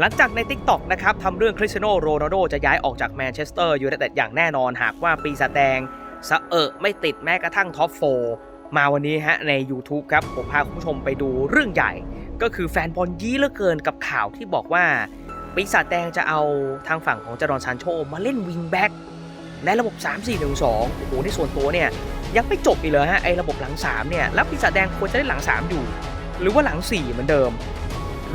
หลังจากใน t ิ k t o k นะครับทำเรื่องคริสเตียโนโรนัลโดจะย้ายออกจากแมนเชสเตอร์ยูไนเต็ดอย่างแน่นอนหากว่าปีศาจแดงสะเอะไม่ติดแม้กระทั่งท็อปโฟมาวันนี้ฮะใน YouTube ครับ ผมพาคุณผู้ชมไปดูเรื่องใหญ่ ก็คือแฟนบอลยี้เหลือเกินกับข่าวที่บอกว่าปีศาจแดงจะเอาทางฝั่งของจารอนซานโชมาเล่นวิงแบ็กในระบบ 3 4 1 2 โอ้โหในส่วนตัวเนี่ยยังไม่จบอีกเลยฮะไอ้ระบบหลัง 3 เนี่ย แล้วปีศาจแดงควรจะเล่นหลัง 3 อยู่ หรือว่าหลัง 4 เหมือนเดิม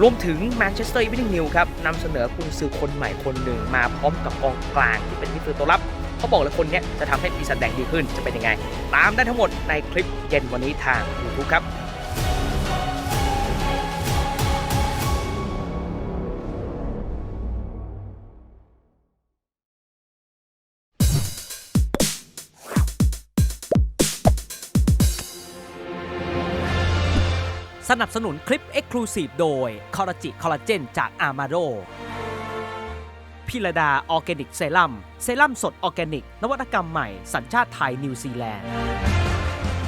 รวมถึงแมนเชสเตอร์อีวิ n งนิวครับนำเสนอคุณซื้อคนใหม่คนหนึ่งมาพร้อมกับกองกลางที่เป็นมิดฟิลด์ตัวรับเขาบอกเลยคนนี้จะทำให้ปีศาจแดงดีขึ้นจะเป็นยังไง ตามได้ทั้งหมดในคลิปเย็นวันนี้ทาง YouTube ครับ สนับสนุนคลิป Exclusive โดยคอ l จิคอลลาเจนจากอามาโดพิรดาออร์แกนิกเซรั่มเซรั่มสดออร์แกนิก นวัตกรรมใหม่ สัญชาติไทยนิวซีแลนด์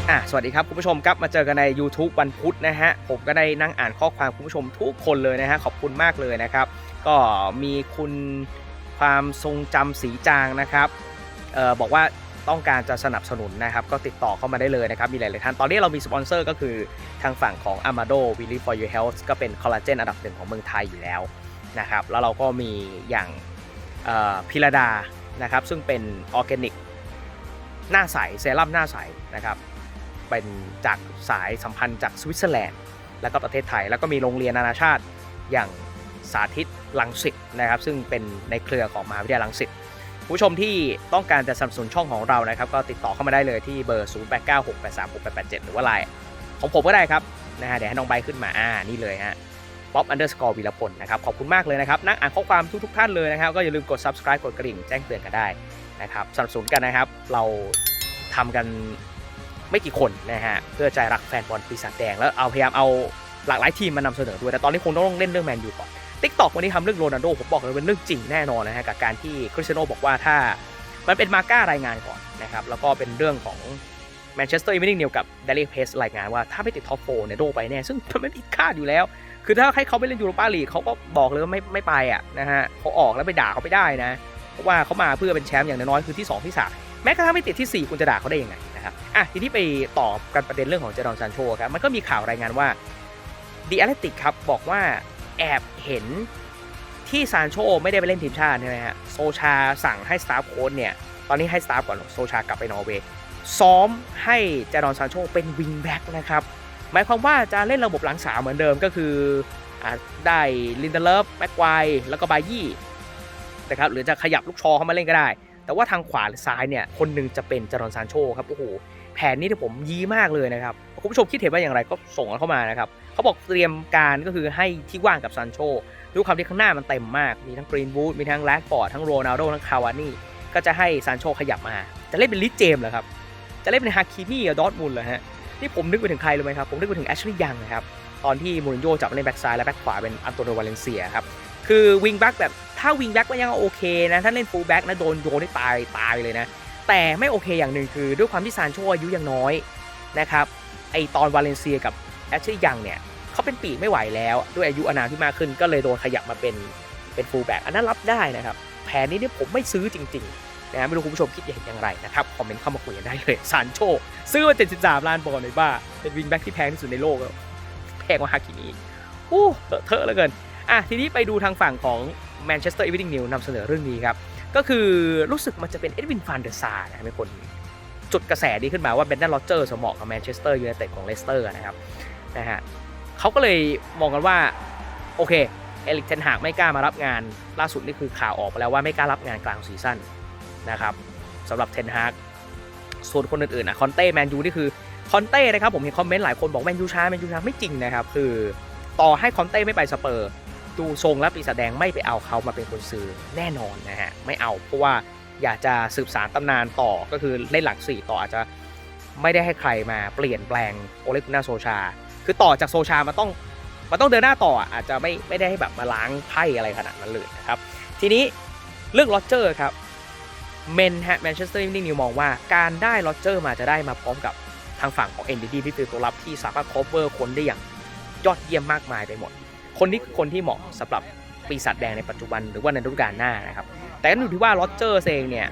อะสวัสดีครับ คุณผู้ชมครับ มาเจอกันใน YouTube วันพุธนะฮะ ผมก็ได้นั่งอ่านข้อความคุณผู้ชมทุกคนเลยนะฮะ ขอบคุณมากเลยนะครับ ก็มีคุณความทรงจำสีจางนะครับเออบอกว่า ต้องการจะสนับสนุนนะครับ ก็ติดต่อเข้ามาได้เลยนะครับ มีหลาย ๆ ท่าน ตอนนี้เรามีสปอนเซอร์ก็คือทางฝั่งของ Amado w i l l y for your health ก็เป็นคอลลาเจนอันดับหนึ่งของเมืองไทยอยู่แล้วนะครับ แล้วเราก็มีอย่างพิรดานะครับ ซึ่งเป็นออร์แกนิกหน้าใสเซรั่มหน้าใสนะครับ เป็นจากสายสัมพันธ์จากสวิตเซอร์แลนด์ แล้วก็ประเทศไทย แล้วก็มีโรงเรียนนานาชาติอย่างสาธิตลังสิตนะครับ ซึ่งเป็นในเครือของมหาวิทยาลัยลังสิต ผู้ชมที่ต้องการจะสนับสนุนช่องของเรานะครับ ก็ติดต่อเข้ามาได้เลยที่เบอร์ 0896836887 หรือว่าไลน์ของผมก็ได้ครับนะฮะเดี๋ยวให้น้องใบขึ้นมาอ่านี่เลยฮะป๊อปอันเดอร์สกอร์วีรพลนะครับขอบคุณมากเลยนะครับนักอ่านข้อความทุกๆท่านเลยนะครับ ก็อย่าลืมกด subscribe กดกระดิ่งแจ้งเตือนกันได้นะครับสนับสนุนกันนะครับ เราทำกันไม่กี่คนนะฮะเพื่อใจรักแฟนบอลปีศาจแดงแล้วเอาพยายามเอาหลากหลายทีมมานำเสนอด้วยแต่ตอนนี้คงต้องเล่นเรื่องแมนยูก่อน ทิกตอกวันนี้ทำเรื่องโรนัลโดผมบอกเลยเป็นเรื่องจริงแน่นอนนะฮะกับการที่คริสเตียโนบอกว่าถ้ามันเป็นมาก้ารายงานก่อนนะครับแล้วก็เป็นเรื่องของแมนเชสเตอร์อีวินิ่งนิวกับเดลี่เพสรายงานว่าถ้าไม่ติดท็อปโฟเนี่ยโดไปแน่ซึ่งมันไม่ผิดคาดอยู่แล้ว คือถ้าให้เขาไปเล่นยูโรปาลีกเขาก็บอกเลยว่าไม่ไม่ไปอะนะฮะเขาออกแล้วไปด่าเขาไม่ได้นะเพราะว่าเขามาเพื่อเป็นแชมป์อย่างน้อยๆคือที่สองที่สามแม้กระทั่งไม่ติดที่ 4 คุณจะด่าเขาได้ยังไงนะครับอะทีนี้ไปตอบกันประเด็นเรื่องของเจดอนซานโชครับมันก็มีข่าวรายงานว่าดีแอตเลติกครับบอกว่า แอบเห็นที่ซานโชไม่ได้ไปเล่นทีมชาติใช่ไหมฮะโซชาสั่งให้สตาฟโค้ชเนี่ย ตอนนี้ให้สตาฟก่อนโซชากลับไปนอร์เวย์ซ้อมให้เจดอนซานโชเป็นวิงแบ็กนะครับหมายความว่าจะเล่นระบบหลังสามเหมือนเดิมก็คืออได้ลินเดเลฟแม็กไกวแล้วก็บายี่นะครับหรือจะขยับลูกชอเข้ามาเล่นก็ได้ แต่ว่าทางขวาหรือซ้ายเนี่ยคนหนึ่งจะเป็นจารอนซานโชครับโอ้โหแผนนี้ที่ผมยี้มากเลยนะครับคุณผู้ชมคิดเห็นว่าอย่างไรก็ส่งกันเข้ามานะครับเขาบอกเตรียมการก็คือให้ที่ว่างกับซานโชด้วยความที่ข้างหน้ามันเต็มมาก มีทั้งกรีนวูดมีทั้งแลกฟอร์ดทั้งโรนัลโดทั้งคาวานี่ก็จะให้ซานโชขยับมา จะเล่นเป็นลิเจมเหรอครับ จะเล่นเป็นฮาคิมี่กับดอทมุนเหรอฮะนี่ผมนึกไปถึงใครรู้ไหมครับ ผมนึกไปถึงแอชลีย์ยังนะครับ ตอนที่มูรินโญ่จับเล่นแบ็กซ้ายและแบ็กขวาเป็นอันโตโนวาเลนเซียครับ คือวิงแบ็กแบบ ถ้าวิงแบ็กมันยังโอเคนะ ถ้าเล่นฟูลแบ็กนะโดนโยนได้ตายตายเลยนะ แต่ไม่โอเคอย่างหนึ่งคือด้วยความที่ซานโชอายุยังน้อยนะครับ ไอตอนวาเลนเซียกับแอชลีย์ยังเนี่ยเขาเป็นปีกไม่ไหวแล้วด้วยอายุอานามที่มากขึ้นก็เลยโดนขยับมาเป็นเป็นฟูลแบ็กอันนั้นรับได้นะครับ แผนนี้เนี่ยผมไม่ซื้อจริงๆนะไม่รู้คุณผู้ชมคิดเห็นอย่างไรนะครับคอมเมนต์เข้ามาคุยกันได้เลยซานโชซื้อมา73ล้านปอนด์เลยบ้าเป็นวิงแบ็กที่แพงที่สุดในโลกแล้วแพงกว่าฮาคิมิโอ้เถอะเถอะเหลือเกินอะทีนี้ไปดูทางฝั่งของ แมนเชสเตอร์อีวิ n งนิวนำเสนอเรื่องนี้ครับ ก็คือรู้สึกมันจะเป็นเอ็ดวินฟานเดอร์ซาร์นะเป็นคนจุดกระแสดีขึ้นมาว่าเบนดันโรเจอร์สเหมาะกับแมนเชสเตอร์ยูไนเต็ดของเลสเตอร์นะครับนะฮะเขาก็เลยมองกันว่า โอเค เอลิกเทนหากไม่กล้ามารับงานล่าสุดนี่คือข่าวออกไปแล้วว่าไม่กล้ารับงานกลางซีซั่นนะครับสำหรับเทนฮากส่วนคนอื่นๆอะคอนเต้แมนยูนี่คือคอนเต้นะครับผมเห็นคอมเมนต์หลายคนบอกแมนยูช้าแมนยูช้าไม่จริงนะครับคือต่อให้คอนเต้ไม่ไปสเปอร์ ดูทรงและปีศาจแดงไม่ไปเอาเขามาเป็นคนซื้อแน่นอนนะฮะไม่เอาเพราะว่าอยากจะสืบสารตำนานต่อก็คือเล่นหลักสี่ต่ออาจจะไม่ได้ให้ใครมาเปลี่ยนแปลงโอเลกุน่าโซชา คือต่อจากโซชามันต้องมันต้องเดินหน้าต่ออาจจะไม่ไม่ได้ให้แบบมาล้างไพ่อะไรขนาดนั้นเลยนะครับ ทีนี้เรื่องโรเจอร์ครับเมนฮะแมนเชสเตอร์นิวมองว่าการได้โรเจอร์มาจะได้มาพร้อมกับทางฝั่งของ NDD ที่คือตัวรับที่สามารถ cover คนได้อย่างยอดเยี่ยมมากมายไปหมด คนนี้คือคนที่เหมาะสำหรับปีศาจแดงในปัจจุบันหรือว่าในฤดูกาลหน้านะครับ แต่ก็อยู่ที่ว่าโรเจอร์เองเนี่ย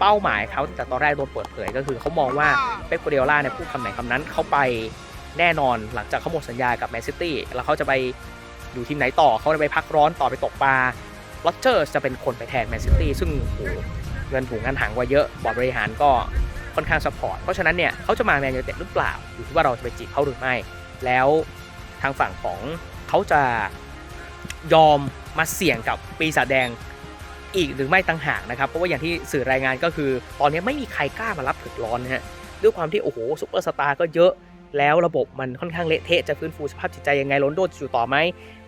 เป้าหมายเขาแต่ตอนแรกโดนเปิดเผยก็คือเขามองว่าเป๊ปโกเดล่าเนี่ยพูดคำไหนคำนั้นเขาไปแน่นอนหลังจากเขาหมดสัญญากับแมนซิตี้แล้วเขาจะไปอยู่ทีมไหนต่อเขาจะไปพักร้อนต่อไปตกปลาโรเจอร์จะเป็นคนไปแทนแมนซิตี้ซึ่งโอ้เงินถุงเงินถังกว่าเยอะบอร์ดบริหารก็ค่อนข้างสปอร์ตเพราะฉะนั้นเนี่ยเขาจะมาแมนยูเต็ดหรือเปล่าอยู่ที่ว่าเราจะไปจีบเขาหรือไม่ แล้วทางฝั่งของ เขาจะยอมมาเสี่ยงกับปีศาจแดงอีกหรือไม่ต่างหากนะครับ เพราะว่าอย่างที่สื่อรายงานก็คือ ตอนนี้ไม่มีใครกล้ามารับถึกร้อนนะฮะด้วยความที่โอ้โหซุปเปอร์สตาร์ก็เยอะแล้วระบบมันค่อนข้างเละเทะจะฟื้นฟูสภาพจิตใจยังไงโรนโดจะอยู่ต่อไหม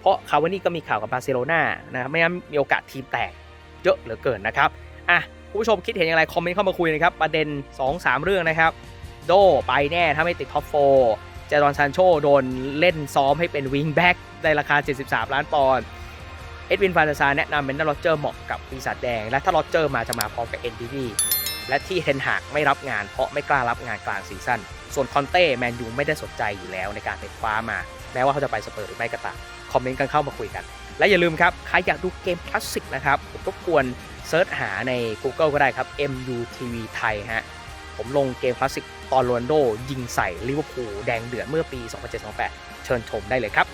เพราะคาวานี่ก็มีข่าวกับบาร์เซโลนานะครับไม่งั้นมีโอกาสทีมแตกเยอะเหลือเกินนะครับอะคุณผู้ชมคิดเห็นอย่างไรคอมเมนต์เข้ามาคุยนะครับ ประเด็น 2-3 เรื่องนะครับ โดไปแน่ถ้าไม่ติดท็อปโฟ จดอนซานโชโดนเล่นซ้อมให้เป็นวิงแบ็กในราคา 73 ล้านปอนด์เอ็ดวินฟานซาแนะนำเบนเดอร์โรเจอร์เหมาะกับปีศาจแดง และถ้าโรเจอร์มาจะมาพร้อมกับ NDD และที่เทนหากไม่รับงานเพราะไม่กล้ารับงานกลางซีซั่นส่วนคอนเต้แมนยูไม่ได้สนใจอยู่แล้วในการไปคว้ามา แม้ว่าเขาจะไปสเปอร์หรือไม่ก็ตามคอมเมนต์กันเข้ามาคุยกัน และอย่าลืมครับ ใครอยากดูเกมคลาสสิกนะครับผมรบกวนเซิร์ชหาใน Google ก็ได้ครับ MUTV ไทยฮะ ผมลงเกมคลาสสิกตอนโรนโดยิงใส่ลิเวอร์พูลแดงเดือดเมื่อปี 2007-2008 เชิญชมได้เลยครับ